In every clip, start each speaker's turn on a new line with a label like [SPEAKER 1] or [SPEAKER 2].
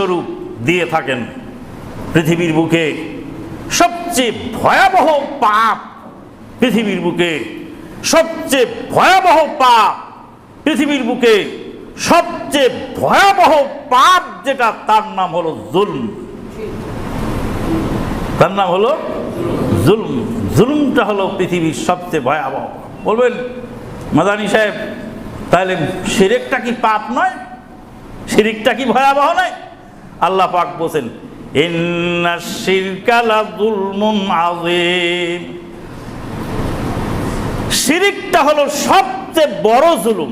[SPEAKER 1] স্বরূপ দিয়ে থাকেন পৃথিবীর বুকে। সবচেয়ে ভয়াবহ পাপ পৃথিবীর বুকে। সবচেয়ে ভয়াবহ পাপ পৃথিবীর বুকে। সবচেয়ে ভয়াবহ পাপ যেটা, তার নাম হলো জুলম। তার নাম হলো জুলম। জুলুমটা হলো পৃথিবীর সবচেয়ে ভয়াবহ বলবেন, মাদানী সাহেব, তাহলে শিরেকটা কি পাপ নয়? শিরিকটা কি ভয়াবহ নয়? আল্লাহ পাক বলছেন শিরিকটা হলো সবচেয়ে বড় জুলুম।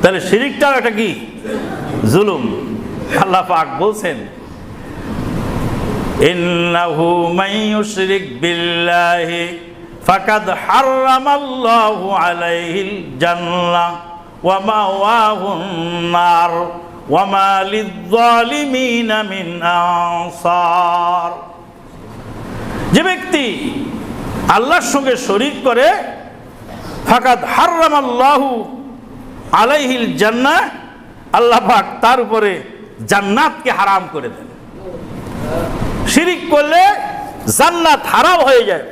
[SPEAKER 1] তাহলে শিরিকটাও একটা কি? জুলুম। আল্লাহ পাক বলছেন, ইন্নাহু ইউশরিক বিল্লাহি ফাকাদ হারামাল্লাহু আলাইহিল জান্নাহ ওয়া মাওয়াহুন নার। মা লিয-যালিমিন মিন আনসার। যে ব্যক্তি আল্লাহর সঙ্গে শরিক করে, ফাকাদ হারামাল্লাহু আলাইহিল জান্নাহ, আল্লাহ পাক তার উপরে জান্নাতকে হারাম করে দেন। শিরিক করলে জান্নাত হারাম হয়ে যায়।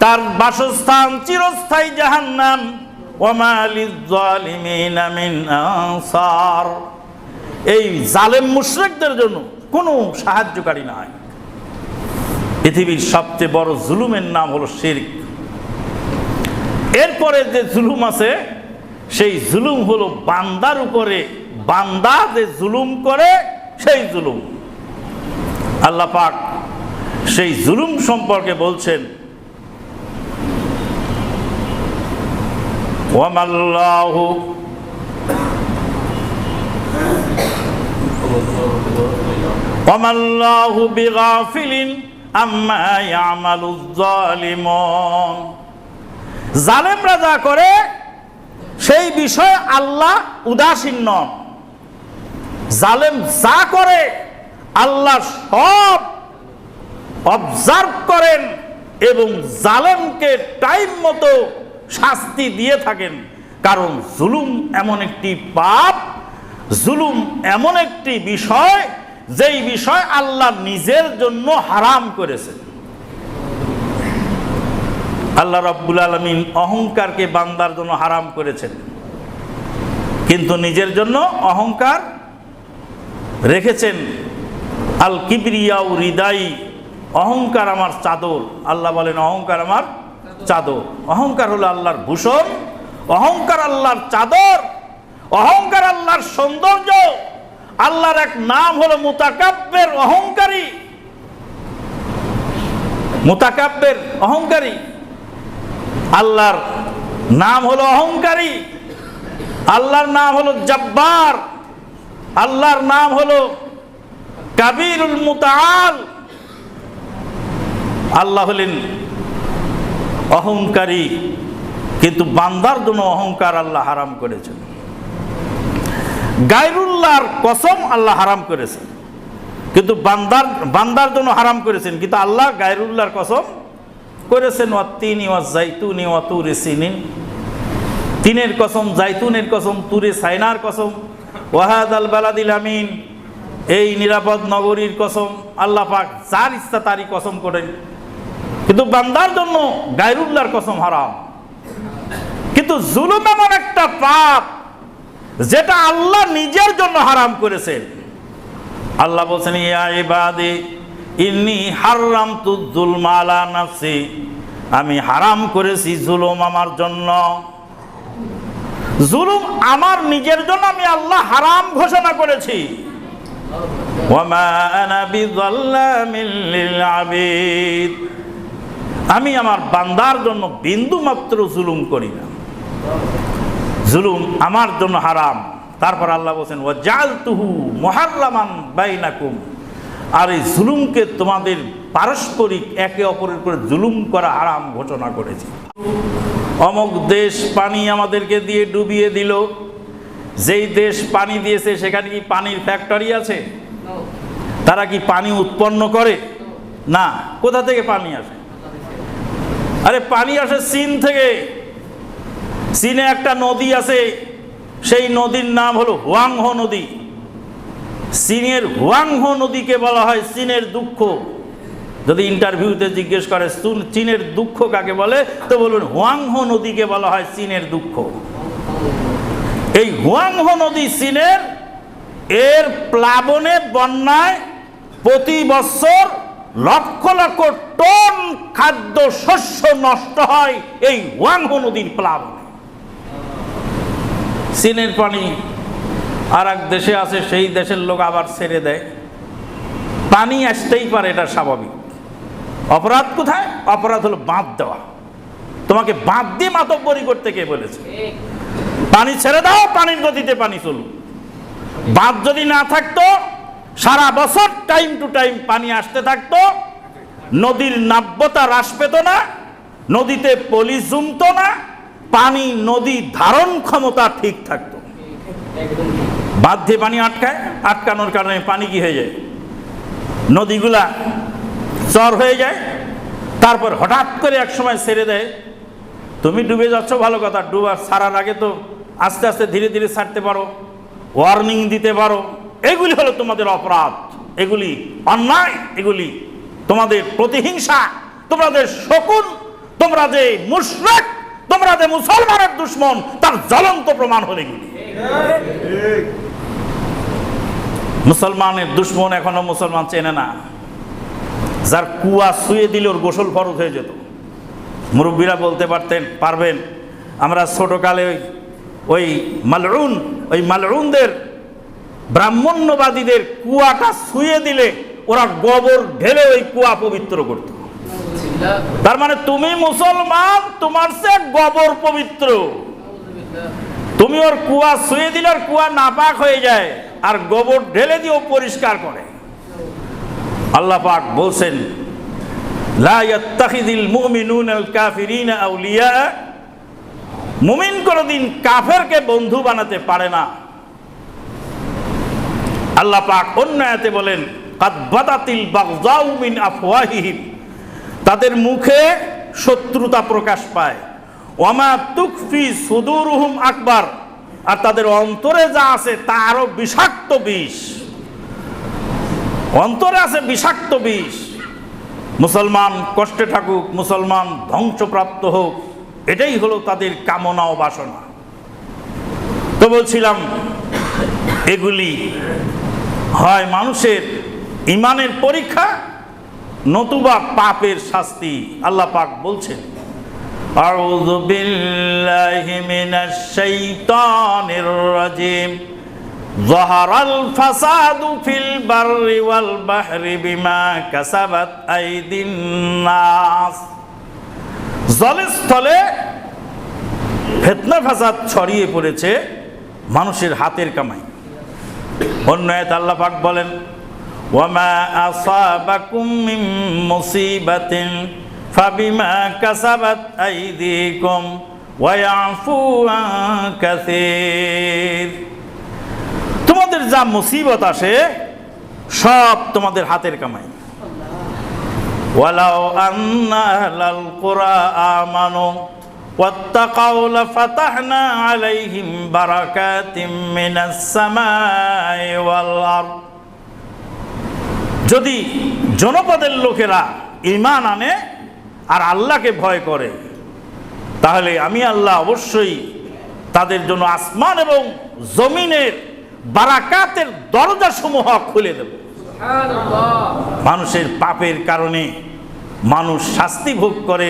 [SPEAKER 1] তার বাসস্থান চিরস্থায়ী জাহান্নাম। ওয়ামা লিয-যালিমিনা মিন আনসার। এই জালেম মুশরিকদের জন্য কোনো সাহায্যকারী নাই। পৃথিবীর সবচেয়ে বড় জুলুমের নাম হলো শিরক। এরপরে যে জুলুম আছে, সেই জুলুম হলো বান্দার উপরে। বান্দা যে জুলুম করে, সেই জুলুম। আল্লাহ পাক সেই জুলুম সম্পর্কে বলছেন ওয়ামাল্লাহু ওয়ামাল্লাহু বিগাফিলিন আম্মা ইয়ামালুজ জালিমুন জালেমরা যা করে, সেই বিষয়ে আল্লাহ উদাসীন নন। জালেম যা করে, আল্লাহ সব অবজার্ভ করেন এবং জালেমকে টাইম মতো শাস্তি দিয়ে থাকেন। কারণ জুলুম এমন একটি পাপ, জুলুম এমন একটি বিষয়, যেই বিষয় আল্লাহ নিজের জন্য হারাম করেছেন আল্লাহ রব্বুল আলমিন অহংকারকে বান্দার জন্য হারাম করেছেন। কিন্তু নিজের জন্য অহংকার রেখেছেন। আল কিবরিয়াউ হৃদাই অহংকার আমার চাদর। আল্লাহ বলেন, অহংকার আমার চাদর। অহংকার হলো আল্লাহর ভূষণ, অহংকার আল্লাহর চাদর, অহংকার আল্লাহর সৌন্দর্য। আল্লাহর এক নাম হলো মুতাকাব্যের অহংকারী। মুতাকাব্যের অহংকারী। আল্লাহর নাম হলো অহংকারী। আল্লাহর নাম হলো জব্বার। আল্লাহর নাম হলো কাবিরুল মুতাল আল্লাহ হলেন অহংকারী, কিন্তু বান্দার জন্য অহংকার আল্লাহ হারাম করেছেন। গায়রুল্লাহর কসম আল্লাহ হারাম করেছেন। কিন্তু বান্দার বান্দার জন্য হারাম করেছেন। কিন্তু আল্লাহ গায়রুল্লাহর কসম করেছেন ওয়াত্তিনি ওয়া জাইতুনি ওয়া তুরে সিনিন। তিনের কসম জাইতুনের কসম, তুরে সাইনার কসম। ওয়াহাদ আল বালাদিল আমিন। এই নিরাপদ নগরীর কসম, আল্লাহ পাক যার ইচ্ছা তারই কসম করেন। কিন্তু বান্দার জন্য গায়রুল্লাহর কসম হারাম। কিন্তু জুলুম এমন একটা পাপ, যেটা আল্লাহ নিজের জন্য হারাম করেছেন। আল্লাহ বলছেন, ইয়া ইবাদি, ইন্নি হারাম তু জুলমালা নাফসি। আমি হারাম করেছি জুলুম আমার জন্য। জুলুম আমার নিজের জন্য আমি আল্লাহ হারাম ঘোষণা করেছি। ওয়ামা আনা বিযাল্লামিল লিল আবিদ। আমি আমার বান্দার জন্য বিন্দু মাত্র জুলুম করি না। জুলুম আমার জন্য হারাম। তারপর আল্লাহ বলছেন ও জাল তুহু মহারামান বাইনাকুম। আর এই জুলুমকে তোমাদের পারস্পরিক একে অপরের করে জুলুম করা হারাম ঘোষণা করেছে। অমুক দেশ পানি আমাদেরকে দিয়ে ডুবিয়ে দিল। যেই দেশ পানি দিয়েছে সেখানে কি পানির ফ্যাক্টরি আছে? তারা কি পানি উৎপন্ন করে? না। কোথা থেকে পানি আসে? আরে পানি আসে চীন থেকে। চীনে একটা নদী আছে, সেই নদীর নাম হলো হুয়াংহো নদী। চীনের হুয়াংহো নদীকে বলা হয় চীনের দুঃখ। যদি ইন্টারভিউতে জিজ্ঞেস করে, চুন- চীনের দুঃখ কাকে বলে? তো বলুন হুয়াংহো নদীকে বলা হয় চীনের দুঃখ। এই হুয়াংহো নদী চীনের, এর প্লাবনে বন্যায় প্রতি বছর লক্ষ লক্ষ টন খাদ্য শস্য নষ্ট হয় এই হুয়াংহো নদীর প্লাবনে। চীনের পানি আর এক দেশে আছে, সেই দেশের লোক আবার ছেড়ে দেয়। পানি আসতেই পারে, এটা স্বাভাবিক। অপরাধ কোথায়? অপরাধ হলো বাঁধ দেওয়া। তোমাকে বাঁধ দিয়ে মাতব্বরি করতে কে বলেছে? পানি ছেড়ে দাও, পানির গতিতে পানি চলুক। বাঁধ যদি না থাকতো সারা বছর টাইম টু টাইম পানি আসতে থাকতো, নদীর নাব্যতা হ্রাস পেত না, নদীতে পলি জমতো না, পানি নদী ধারণ ক্ষমতা ঠিক থাকতো। বাঁধ দিয়ে পানি আটকায়, আটকানোর কারণে পানি কি হয়ে যায়? নদীগুলা চর হয়ে যায়, তারপর হঠাৎ করে এক সময় ছেড়ে দেয়। তুমি ডুবে যাচ্ছ, ভালো কথা, ডুবার ছাড়ার আগে তো আস্তে আস্তে ধীরে ধীরে ছাড়তে পারো ওয়ার্নিং দিতে পারো। এগুলি হলো তোমাদের অপরাধ। এগুলি অন্যায়, এগুলি তোমাদের প্রতিহিংসা। তোমাদের শকুন, তোমরা যে মুশরেক, তোমরা যে মুসলমানের দুশ্মন, তার জ্বলন্ত প্রমাণ হলে এগুলি। মুসলমানের দুশ্মন এখনও মুসলমান চেনে না। যার কুয়া শুয়ে দিলে ওর গোসল ফরজ হয়ে যেত। মুরব্বীরা বলতে পারতেন, পারবেন, আমরা ছোটকালে ওই ওই মালরুন ওই মালরুনদের ব্রাহ্মণ্যবাদীদের কুয়াটা শুয়ে দিলে ওরা গোবর ঢেলে ওই কুয়া পবিত্র করত। তার মানে তুমি মুসলমান, তোমার সে গোবর পবিত্র। তুমি ওর কুয়া শুয়ে দিলে ওর কুয়া নাপাক হয়ে যায় আর গোবর ঢেলে দিয়ে পরিষ্কার করে। আল্লাহ পাক বলছেন, লা ইয়াত্তাখিদিল মুমিনুন আল কাফিরিন আউলিয়া। মুমিন কোনদিন কাফেরকে বন্ধু বানাতে পারে না। আল্লাহ পাক অন্য আয়াতে বলেন, কাদ বাদাতিল বাগজাউ মিন আফওয়াহিহিম। তাদের মুখে শত্রুতা প্রকাশ পায়। ওয়ামা তুকফি সুদুরুহুম আকবার। আর তাদের অন্তরে যা আছে তা আরও বিষাক্ত বিষ। অন্তরে আছে বিষাক্ত বিষ। মুসলমান কষ্টে থাকুক, মুসলমান ধ্বংসপ্রাপ্ত হোক, এটাই হলো তাদের কামনা ও বাসনা। তো বলছিলাম, এগুলি হয় মানুষের ইমানের পরীক্ষা নতুবা পাপের শাস্তি আল্লাহ পাক বলছেন أعوذ بالله من الشيطان الرجيم ظهر الفساد في البر والبحر بما كسبت أيدي الناس জলস্থলে ফেতনা ফাসাদ ছড়িয়ে পড়েছে মানুষের হাতের কামাই অন্য এক আল্লাহ পাক বলেন ওয়া তোমাদের যা মুসিবত আসে, সব তোমাদের হাতের কামাই। ওয়ালাউ আন্না আহলাল কুরা আমানু واتقوا لفتحنا عليهم بركات من السماء والأرض যদি জনপদের লোকেরা ইমান আনে আর আল্লাহকে ভয় করে তাহলে আমি আল্লাহ অবশ্যই তাদের জন্য আসমান এবং জমিনের বারাকাতের দরজাসমূহ খুলে দেব মানুষের পাপের কারণে মানুষ শাস্তি ভোগ করে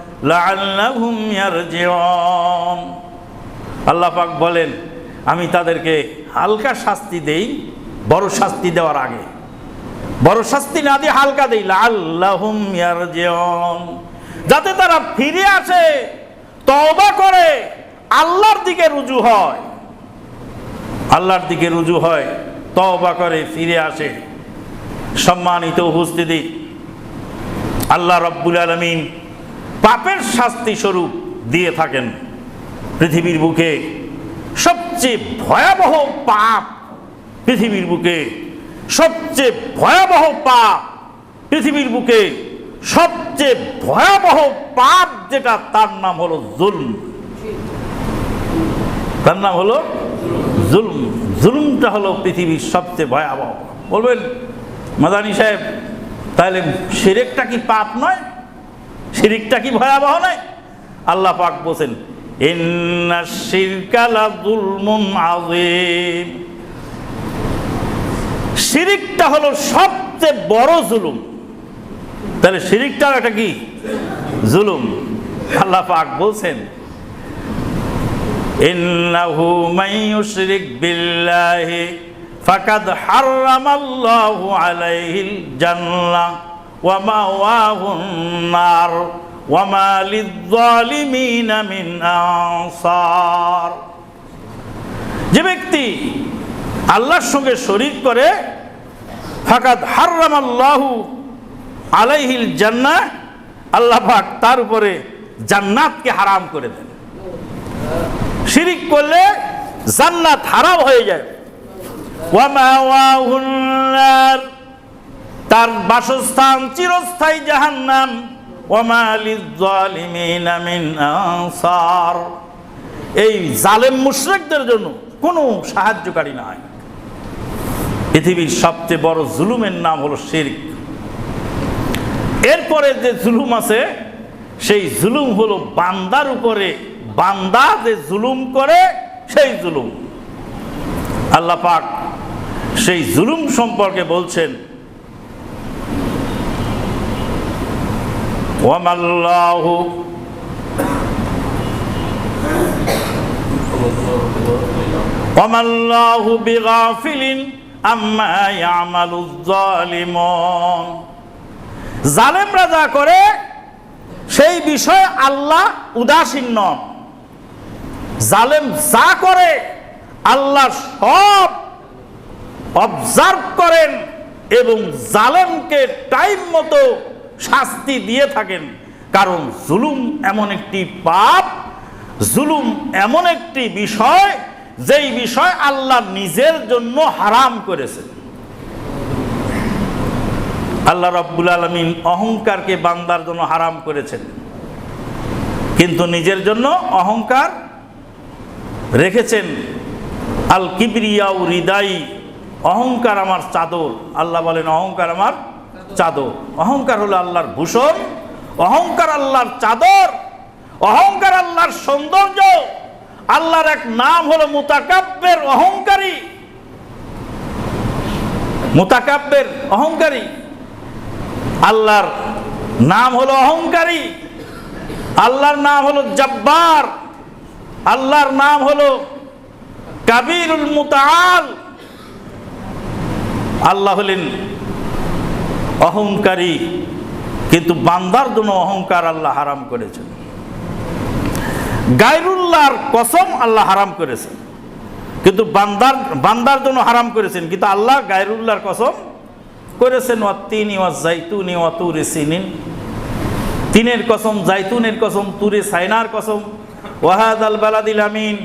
[SPEAKER 1] আল্লাহ পাক বলেন, আমি তাদেরকে হালকা শাস্তি দেই, বড় শাস্তি দেওয়ার আগে। বড় শাস্তি না দিয়ে হালকা দিই ইয়ারজিউন। যাতে তারা ফিরে আসে, তওবা করে, আল্লাহর দিকে রুজু হয়। আল্লাহর দিকে রুজু হয়, তওবা করে, ফিরে আসে। সম্মানিত উপস্থিতি, আল্লাহ রব্বুল আলমিন পাপের শাস্তি স্বরূপ দিয়ে থাকেন পৃথিবীর বুকে। সবচেয়ে ভয়াবহ পাপ পৃথিবীর বুকে। সবচেয়ে ভয়াবহ পাপ পৃথিবীর বুকে। সবচেয়ে ভয়াবহ পাপ যেটা, তার নাম হলো জুলম। তার নাম হলো জুলম। জুলুমটা হলো পৃথিবীর সবচেয়ে ভয়াবহ বলবেন, মাদানী সাহেব তাহলে শিরেকটা কি পাপ নয়? শিরিকটা কি ভয়াবহ নয়? আল্লাহ পাক বলছেন শিরিকটা হলো সবচেয়ে বড় জুলুম। তাহলে শিরিকটাও একটা কি? জুলুম। আল্লাহ পাক বলছেন, ইন্নাহু ইউশরিক বিল্লাহি ফাকাদ হারামাল্লাহু আলাইহিল জান্নাহ। ওয়া মাওয়াহুন নার, ওয়া মা লিয-যালিমিনা মিন আনসার। যে ব্যক্তি আল্লাহর সঙ্গে শরীক করে, ফাকাদ হারামাল্লাহু আলাইহিল জান্নাহ, আল্লাহ পাক তার উপরে জান্নাতকে হারাম করে দেন। শিরিক করলে জান্নাত হারাম হয়ে যায়। ওয়ামাওয়াহুন নার তার বাসস্থান চিরস্থায়ী জাহান্নাম। আনসার। এই জালেম মুশরিকদের জন্য কোনো সাহায্যকারী নাই। পৃথিবীর সবচেয়ে বড় জুলুমের নাম হলো শিরক। এরপরে যে জুলুম আছে, সেই জুলুম হলো বান্দার উপরে। বান্দা যে জুলুম করে, সেই জুলুম। আল্লাহ পাক সেই জুলুম সম্পর্কে বলছেন ওয়ামাল্লাহু ওয়ামাল্লাহু বিগাফিলিন আম্মা ইয়ামালুজ জালিমুন। জালেমরা যা করে, সেই বিষয়ে আল্লাহ উদাসীন নন। জালেম যা করে, আল্লাহ সব অবজার্ভ করেন এবং জালেমকে টাইম মতো শাস্তি দিয়ে থাকেন। কারণ জুলুম এমন একটি পাপ, জুলুম এমন একটি বিষয়, যেই বিষয় আল্লাহ নিজের জন্য হারাম করেছেন। আল্লাহ রব্বুল আলমিন অহংকারকে বান্দার জন্য হারাম করেছেন। কিন্তু নিজের জন্য অহংকার রেখেছেন। আল কিবরিয়াউ হৃদাই অহংকার আমার চাদর। আল্লাহ বলেন, অহংকার আমার চাদর। অহংকার হলো আল্লাহর ভূষণ, অহংকার আল্লাহর চাদর, অহংকার আল্লাহর সৌন্দর্য, আল্লাহর এক নাম হলো মুতাকাব্যের অহংকারী। মুতাকাব্যের অহংকারী। আল্লাহর নাম হলো অহংকারী। আল্লাহর নাম হলো জব্বার। আল্লাহর নাম হলো কাবিরুল মুতাল আল্লাহ হলেন অহংকারী। কিন্তু বান্দার জন্য অহংকার আল্লাহ হারাম করেছেন। গায়রুল্লাহর কসম আল্লাহ হারাম করেছেন। কিন্তু বান্দার বান্দার জন্য হারাম করেছেন। কিন্তু আল্লাহ গায়রুল্লাহর কসম করেছেন, ওয়া তিনি ওয়া জাইতুনি ওয়া তুরে সিনিন। তিনের কসম জাইতুনের কসম, তুরে সাইনার কসম। ওয়াহাদ আল বালাদিল আমিন।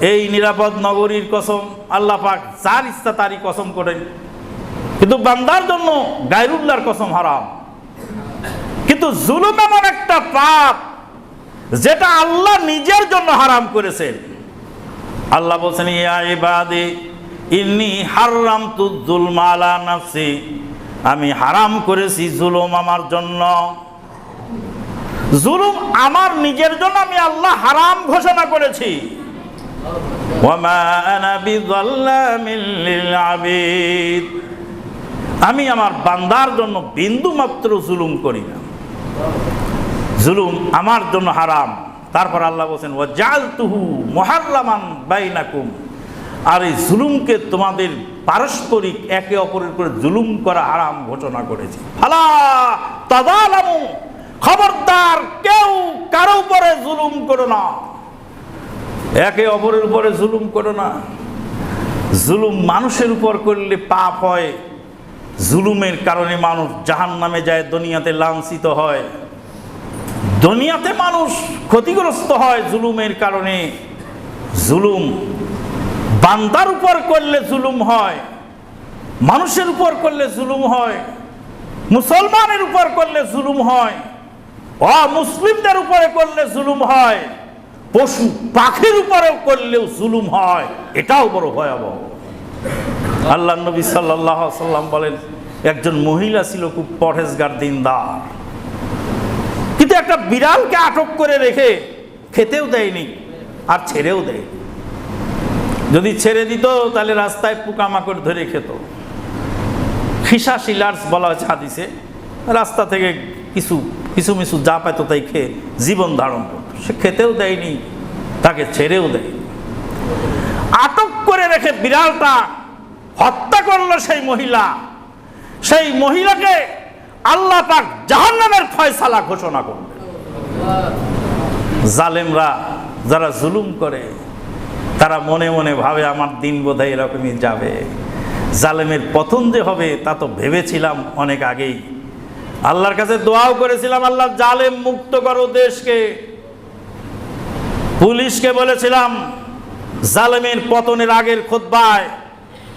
[SPEAKER 1] এই নিরাপদ নগরীর কসম, আল্লাহ পাক যার ইচ্ছা তারই কসম করেন। কিন্তু বান্দার জন্য গায়রুল্লাহর কসম হারাম। কিন্তু জুলুম এমন একটা পাপ যেটা আল্লাহ নিজের জন্য হারাম করেছেন। আল্লাহ বলছেন, ইয়া ইন্নি হারাম তু জুলমালা নাফসি। আমি হারাম করেছি জুলুম আমার জন্য। জুলুম আমার নিজের জন্য আমি আল্লাহ হারাম ঘোষণা করেছি। ওয়ামা আনা বিযাল্লামিল লিল আবিদ। আমি আমার বান্দার জন্য বিন্দু মাত্র জুলুম করি না। জুলুম আমার জন্য হারাম। তারপর আল্লাহ বলছেন ও জাল তুহু মহাল্লামান বাইনাকুম। আর এই জুলুমকে তোমাদের পারস্পরিক একে অপরের করে জুলুম করা হারাম ঘোষণা করেছি। ফালা তাদালামু খবরদার কেউ কারও উপরে জুলুম করো না। একে অপরের উপরে জুলুম করো না। জুলুম মানুষের উপর করলে পাপ হয়। জুলুমের কারণে মানুষ জাহান নামে যায়, দুনিয়াতে লাঞ্ছিত হয়। দুনিয়াতে মানুষ ক্ষতিগ্রস্ত হয় জুলুমের কারণে। জুলুম বান্দার উপর করলে জুলুম হয়, মানুষের উপর করলে জুলুম হয়, মুসলমানের উপর করলে জুলুম হয় মুসলিমদের উপরে করলে জুলুম হয়, পশু পাখির উপরেও করলেও জুলুম হয়। এটাও বড় ভয়াবহ। আল্লাহ নবী সাল্লাহ সাল্লাম বলেন, একজন মহিলা ছিল খুব পরহেজগার, দিনদার। কিন্তু একটা বিড়ালকে আটক করে রেখে খেতেও দেয়নি আর ছেড়েও দেয় যদি ছেড়ে দিত, তাহলে রাস্তায় পোকামাকড় ধরে খেত। খিসা শিলার্স বলা হয়েছে হাদিসে, রাস্তা থেকে কিছু কিছু মিছু যা পাইতো তাই খেয়ে জীবন ধারণ করত। সে খেতেও দেয়নি, তাকে ছেড়েও দেয় আটক করে রেখে বিড়ালটা হত্যা করল সেই মহিলা। সেই মহিলাকে আল্লাহ পাক জাহান্নামের ফয়সালা ঘোষণা করবে জালেমরা যারা জুলুম করে, তারা মনে মনে ভাবে, আমার দিন বোধহয় এরকমই যাবে। জালেমের পতন যে হবে, তা তো ভেবেছিলাম অনেক আগেই। আল্লাহর কাছে দোয়াও করেছিলাম, আল্লাহ, জালেম মুক্ত করো দেশকে। পুলিশকে বলেছিলাম, জালেমের পতনের আগের খোদ্বায়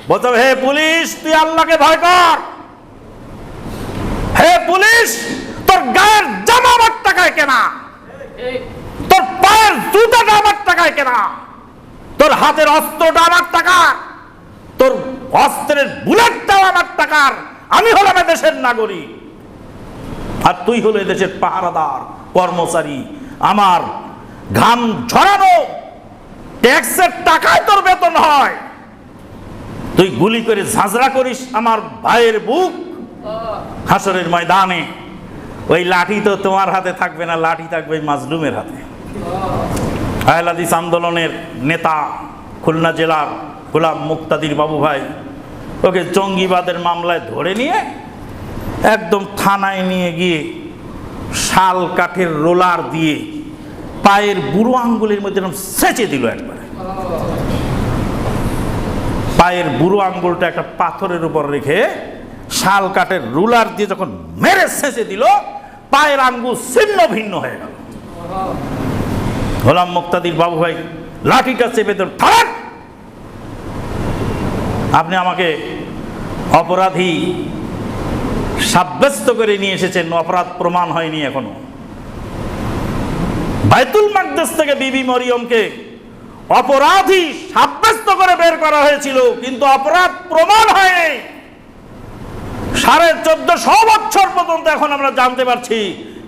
[SPEAKER 1] বলতে হে পুলিশ, তুই আল্লাহকে ভয় কর। হে পুলিশ, তোর গায়ের জামা আমার টাকায় কেনা। তোর পায়ের জুতাটা আমার টাকায় কেনা। তোর হাতের অস্ত্রটা আমার টাকা তোর অস্ত্রের বুলেটটাও আমার টাকার। আমি হলাম দেশের নাগরিক। আর তুই হলো দেশের পাহারাদার, কর্মচারী। আমার ঘাম ঝরানো, ট্যাক্সের টাকায় তোর বেতন হয়। তুই গুলি করে ঝাঁঝরা করিস আমার ভাইয়ের বুক? হাসরের ময়দানে। ওই লাঠি তো তোমার হাতে থাকবে না, লাঠি থাকবে মাজলুমের হাতে। আহলাদিস আন্দোলনের নেতা, খুলনা জেলার গোলাম মুক্তাদির বাবু ভাই, ওকে জঙ্গিবাদের মামলায় ধরে নিয়ে একদম থানায় নিয়ে গিয়ে শাল কাঠের রোলার দিয়ে পায়ের বুড়ো আঙ্গুলের মধ্যে সেচে দিল একবারে। পায়ের বুড়ো আঙ্গুলটা একটা পাথরের উপর রেখে শাল কাঠের রুলার দিয়ে যখন মেরে সেচে দিল, পায়ের আঙ্গুল ছিন্ন ভিন্ন হয়ে গেল। গোলাম মুক্তাদির বাবু ভাই, লাঠিটা চেপে দেন ঠাক আপনি আমাকে অপরাধী সাব্যস্ত করে নিয়ে এসেছেন, অপরাধ প্রমাণ হয়নি এখনও। বাইতুল মাকদেস থেকে বিবি মরিয়মকে অপরাধী সাব্যস্ত করে বের করা হয়েছিল, কিন্তু অপরাধ প্রমাণ হয়নি। সাড়ে চোদ্দশো বছর পর্যন্ত এখন আমরা জানতে পারছি,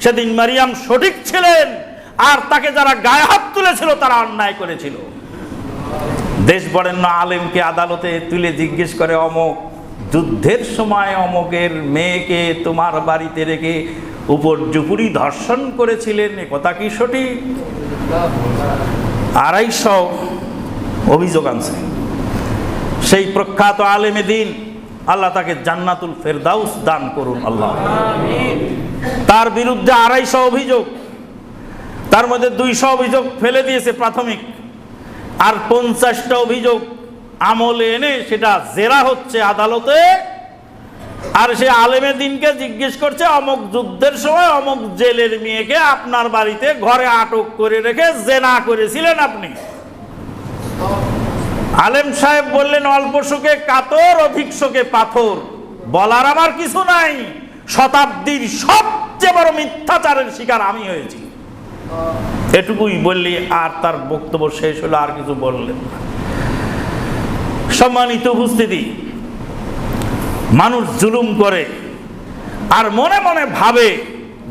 [SPEAKER 1] সেদিন মারিয়াম সঠিক ছিলেন, আর তাকে যারা গায়ে হাত তুলেছিল, তারা অন্যায় করেছিল। দেশ বরেণ্য আলেমকে আদালতে তুলে জিজ্ঞেস করে, অমক, যুদ্ধের সময় অমকের মেয়েকে তোমার বাড়িতে রেখে উপর জুপুরি ধর্ষণ করেছিলেন, এ কথা কি সঠিক? আড়াইশো অভিযোগ আনছে। সেই প্রখ্যাত আলেমে দিন, আল্লাহ তাকে জান্নাতুল ফেরদাউস দান করুন আল্লাহ। তার বিরুদ্ধে আড়াইশো অভিযোগ, তার মধ্যে দুইশো অভিযোগ ফেলে দিয়েছে প্রাথমিক, আর পঞ্চাশটা অভিযোগ আমলে এনে সেটা জেরা হচ্ছে আদালতে, আর সে আলেমে দিনকে জিজ্ঞেস করছে, অমুক যুদ্ধের সময় অমুক জেলের মেয়েকে আপনার বাড়িতে ঘরে আটক করে রেখে জেনা করেছিলেন আপনি। আলেম সাহেব বললেন, অল্প সুখে কাতর, অধিক সুখে পাথর। বলার আমার কিছু নাই। শতাব্দীর সবচেয়ে বড় মিথ্যাচারের শিকার আমি হয়েছি। এটুকুই বললি, আর তার বক্তব্য শেষ হলো, আর কিছু বললেন সম্মানিত উপস্থিতি, মানুষ জুলুম করে, আর মনে মনে ভাবে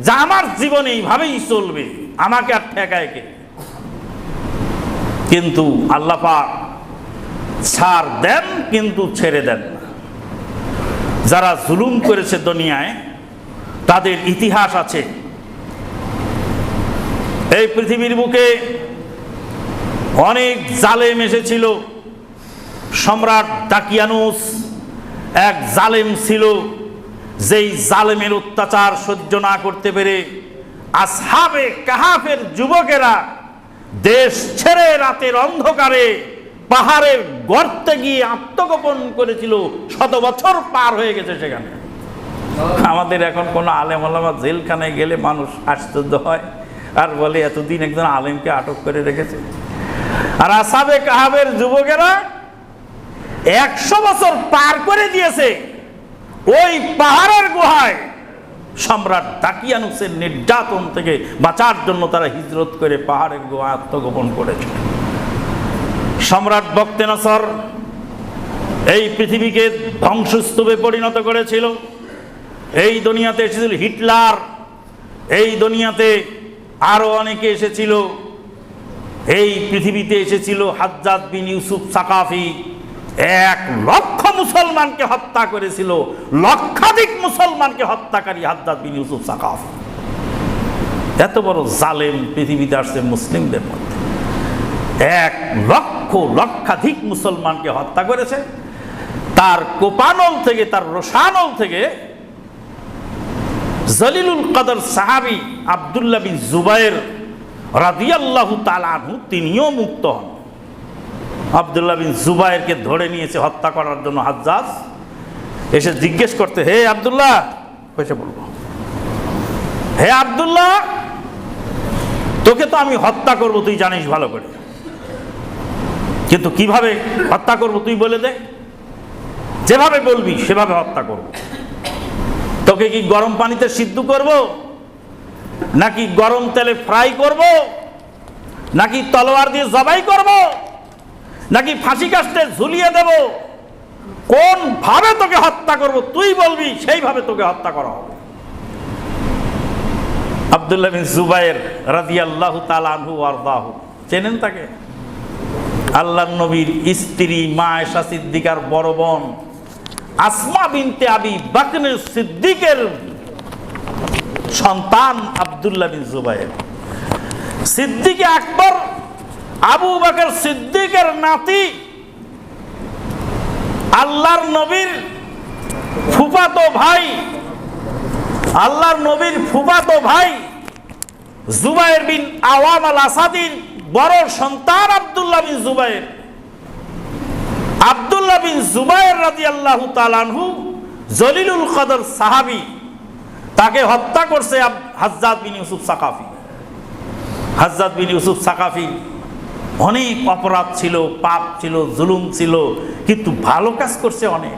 [SPEAKER 1] যে আমার জীবন এইভাবেই চলবে, আমাকে আর ঠেকায় কে? কিন্তু আল্লাহ পাক ছাড় দেন, কিন্তু ছেড়ে দেন না। যারা জুলুম করেছে দুনিয়ায়, তাদের ইতিহাস আছে। এই পৃথিবীর বুকে অনেক জালেম এসেছিল। সম্রাট ডাকিয়ানুস এক জালেম ছিল, যেই জালেমের অত্যাচার সহ্য না করতে পেরে আসহাবে কাহাফের যুবকেরা দেশ ছেড়ে রাতের অন্ধকারে পাহাড়ের গর্তে গিয়ে আত্মগোপন করেছিল, শত বছর পার হয়ে গেছে সেখানে। আমাদের এখন কোনো আলেম আলামা জেলখানায় গেলে মানুষ আশ্চর্য হয়। আর বলে, এতদিন একজন আলেমকে আটক করে রেখেছে। আর আসাবে কাহাবের যুবকেরা একশো বছর পার করে দিয়েছে। ওই পাহাড়ের গুহায় সম্রাট দাকিয়ানুসের নির্যাতন থেকে বাঁচার জন্য তারা হিজরত করে পাহাড়ের গুহা আত্মগোপন করেছে। সম্রাট বক্তেনসর এই পৃথিবীকে ধ্বংসস্তূপে পরিণত করেছিল। এই দুনিয়াতে এসেছিল হিটলার। এই দুনিয়াতে আরও অনেকে এসেছিল। এই পৃথিবীতে এসেছিল হাজ্জাদ বিন ইউসুফ সাকাফি। এক লক্ষ মুসলমানকে হত্যা করেছিল। লক্ষাধিক মুসলমানকে হত্যাকারী হাজ্জাদ বিন ইউসুফ সাকাফি। এত বড় জালেম পৃথিবীতে আসছে মুসলিমদের মধ্যে। এক লক্ষ লক্ষাধিক মুসলমানকে হত্যা করেছে। তার কোপানল থেকে, তার রসানল থেকে জলিলুল কদর সাহাবি আবদুল্লাহ বিন জুবাইর রাদিয়াল্লাহু তালানহু তিনিও মুক্ত হন। আবদুল্লাহ বিন জুবাইরকে ধরে নিয়েছে হত্যা করার জন্য হাজ্জাজ। এসে জিজ্ঞেস করতে, হে আবদুল্লাহ? কইসে বলব হে আবদুল্লাহ, তোকে তো আমি হত্যা করব, তুই জানিস ভালো করে। কিন্তু কীভাবে হত্যা করব তুই বলে দে? যেভাবে বলবি, সেভাবে হত্যা করব। তোকে কি গরম পানিতে সিদ্ধ করব? নাকি গরম তেলে ফ্রাই করব? নাকি তলোয়ার দিয়ে জবাই করব? নাকি ফাঁসি কাস্টে ঝুলিয়ে দেব? কোন ভাবে তোকে হত্যা করব তুই বলবি, সেইভাবে তোকে হত্যা করা হবে। আবদুল্লাহ বিন জুবাইর রাদিয়াল্লাহু তাআলা আনহু ওয়ারদাহু চেনেন তাকে? আল্লাহর নবীর স্ত্রী মা এসা সিদ্দিকার বড় বোন আসমা বিনতে আবি বাকনের সিদ্দিকের সন্তান আবদুল্লাহ বিন জুবাইর। সিদ্দিকে আকবর, আবু বাকর সিদ্দিকের নাতি আল্লাহর নবীর ফুফাতো ভাই, আল্লাহর নবীর ফুফাতো ভাই জুবাইর বিন আওয়াম আল আসাদির বড় সন্তান আব্দুল্লাহ বিন জুবাইর। আব্দুল্লাহ বিন জুবাইর রাজি আল্লাহ তালানহু জলিলুল কদর সাহাবি, তাকে হত্যা করছে হাজ্জাদ বিন ইউসুফ সাকাফি। হাজ্জাদ বিন ইউসুফ সাকাফি অনেক অপরাধ ছিল, পাপ ছিল, জুলুম ছিল, কিন্তু ভালো কাজ করছে অনেক।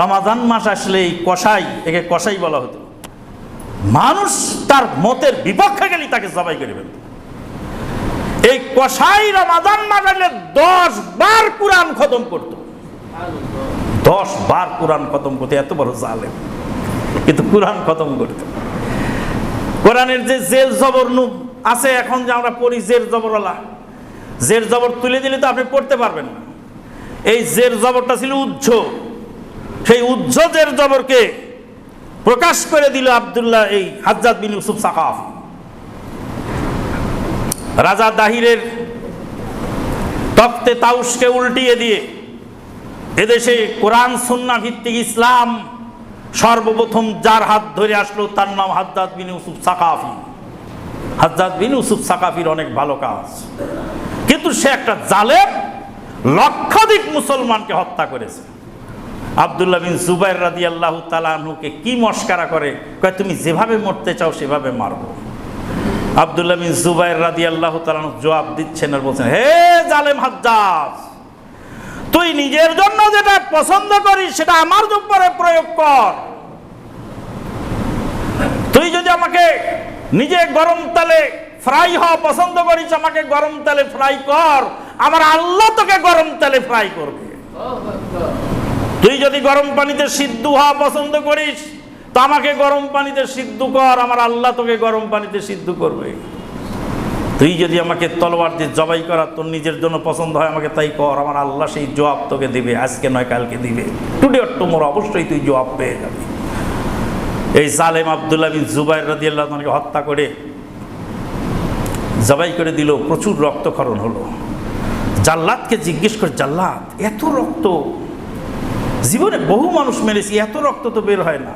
[SPEAKER 1] রমাজান মাস আসলে এই কসাই, একে কসাই বলা হতো। মানুষ তার মতের বিপক্ষে গেলে তাকে জবাই করে ফেলত। এই কসাই রমাজান মাস আসলে দশ বার কোরআন খতম করত। দশ বার কোরআন খতম করতে, এত বড় জালেম। কিন্তু কোরআন খতম করত। কোরআনের যে জেল জবর আছে এখন যে আমরা পড়ি জের জবরওয়ালা। জের জবর তুলে দিলে তো আপনি পড়তে পারবেন না। এই জের জবরটা ছিল উজ্জ সেই উজ্জ জের জবরকে প্রকাশ করে দিল আবদুল্লাহ এই হাজ্জাদ বিন ইউসুফ সাকাফ। রাজা দাহিরের তক্তে তাউসকে উল্টিয়ে দিয়ে এদেশে কোরআন, সুন্না ভিত্তিক ইসলাম সর্বপ্রথম যার হাত ধরে আসলো তার নাম হাদ্দাদ বিন ইউসুফ সাকাফি। হাজ্জাদ বিন ইউসুফ সাকাফির অনেক ভালো কাজ। কিন্তু সে একটা জালেম, লক্ষাধিক মুসলমানকে হত্যা করেছে। আবদুল্লাহ বিন জুবাইর রাদি আল্লাহ তালাহুকে কি মস্কারা করে? কয়, তুমি যেভাবে মরতে চাও, সেভাবে মারবো। আবদুল্লাহ বিন জুবাইর রাদি আল্লাহ জবাব দিচ্ছেন আর বলছেন হে জালেম হাজ্জাজ তুই নিজের জন্য যেটা পছন্দ করিস সেটা আমার উপরে প্রয়োগ কর। তুই যদি আমাকে নিজে গরম তেলে ফ্রাই হওয়া পছন্দ করিস আমাকে গরম তেলে ফ্রাই কর। আমার আল্লাহ তোকে গরম তেলে ফ্রাই করবে। তুই যদি গরম পানিতে সিদ্ধ হওয়া পছন্দ করিস তো আমাকে গরম পানিতে সিদ্ধ কর, আমার আল্লাহ তোকে গরম পানিতে সিদ্ধ করবে। তুই যদি আমাকে তলোয়ার দিয়ে জবাই করা তোর নিজের জন্য পছন্দ হয়, আমাকে তাই কর, আমার আল্লাহ সেই জবাব তোকে দিবে, আজকে নয়, কালকে দিবে। টুডে অর টুমোর অবশ্যই তুই জবাব পেয়ে যাবি। এই সালেম আবদুল্লাহ বিন জুবাইর রাদি আল্লাহকে হত্যা করে, জবাই করে দিল, প্রচুর রক্তক্ষরণ হলো। জাল্লাদকে জিজ্ঞেস করে, জাল্লাদ, এত রক্ত, জীবনে বহু মানুষ মেরেছি, এত রক্ত তো বের হয় না।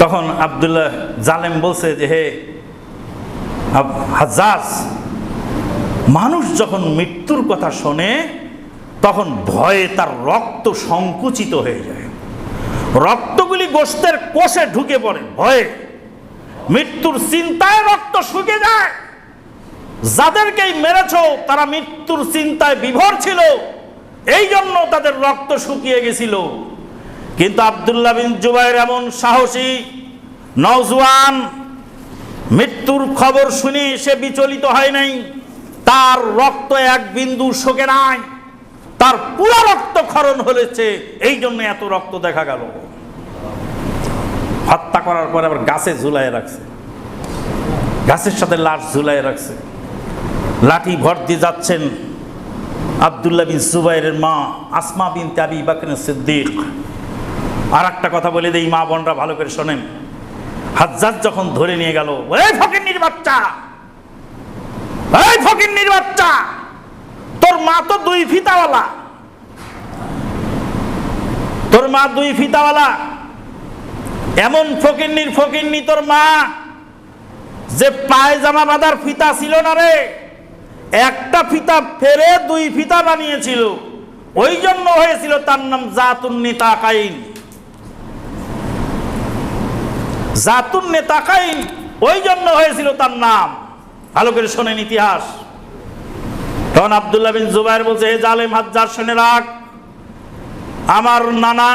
[SPEAKER 1] তখন আবদুল্লাহ জালেম বলছে যে, হে হাজাজ মানুষ যখন মৃত্যুর কথা শোনে, তখন ভয়ে তার রক্ত সংকুচিত হয়ে যায়। রক্তগুলি গোস্তের কোষে ঢুকে পড়ে, ভয়ে। মৃত্যুর চিন্তায় রক্ত শুকে যায়। যাদেরকেই মেরেছ, তারা মৃত্যুর চিন্তায় বিভোর ছিল। এই জন্য তাদের রক্ত শুকিয়ে গেছিল। কিন্তু আবদুল্লাহ বিন জুবাইর এমন সাহসী, নওজোয়ান, মৃত্যুর খবর শুনে সে বিচলিত হয় নাই। তার রক্ত এক বিন্দু শোকে নাই। তার পুরো রক্ত ক্ষরণ হয়েছে এই জন্য এত রক্ত দেখা গেল। হত্যা করার পরে আবার গাছে ঝুলাই রাখছে। গাছের সাথে লাশ ঝুলাই রাখছে। লাঠি ভর দিয়ে যাচ্ছেন আবদুল্লাহ বিন সুবাইরের মা আসমা বিন তাবি বাকরেন সিদ্দিক। আর একটা কথা বলে দেই, মা বোনরা ভালো করে শোনেন। হাজ্জাজ যখন ধরে নিয়ে গেল ফকিন্নির বাচ্চা! এই ফকিন্নির বাচ্চা! তোর মা তো দুই ফিতাওয়ালা। তোর মা দুই ফিতাওয়ালা। এমন ফকিন্নির ফকিন্নি তোর মা যে পায়জামা বাঁধার ফিতা ছিল না রে। একটা ফিতা ফেরে দুই ফিতা বানিয়েছিল। ওই জন্য হয়েছিল তার নাম জাতুন নেতা কাইন জাতুন নেতা কাইন ওই জন্য হয়েছিল তার নাম। ভালো করে শোনেন ইতিহাস। তখন আবদুল্লাহ বিন জুবাইর বলছে, হে জালেম, হাজ্জার শুনে রাখ। আমার নানা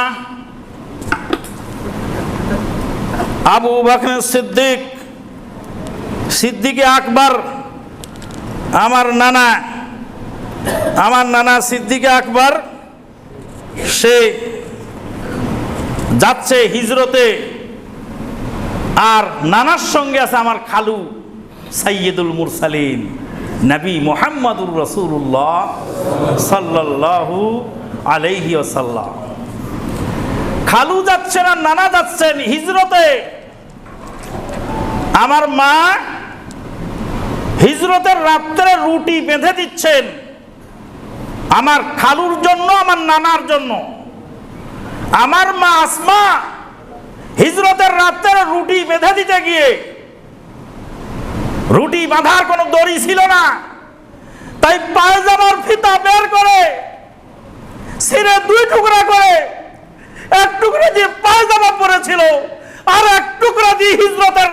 [SPEAKER 1] আবু বাকর সিদ্দিক, সিদ্দিকে আকবর, আমার নানা আমার নানা সিদ্দিকে আকবর, সে যাচ্ছে হিজরতে আর নানার সঙ্গে আছে আমার খালু সাইয়দুল মুরসালিন, নবী মোহাম্মদুর রসুল্লাহ সাল্লাল্লাহু আলাইহি ওয়াসাল্লাম। খালু যাচ্ছেন আর নানা যাচ্ছেন হিজরতে। আমার মা হিজরতের রাত্রে রুটি বেঁধে দিচ্ছেন। আমার খালুর জন্য, আমার নানার জন্য। আমার মা আসমা হিজরতের রাত্রে রুটি বেঁধে দিতে গিয়ে, রুটি বাঁধার কোনো দড়ি ছিল না। তাই পায়জামার ফিতা বের করে সিরে দুই টুকরা করে, এক টুকরা দিয়ে পায়জামা পরেছিল, আর এক টুকরা দিয়ে হিজরতের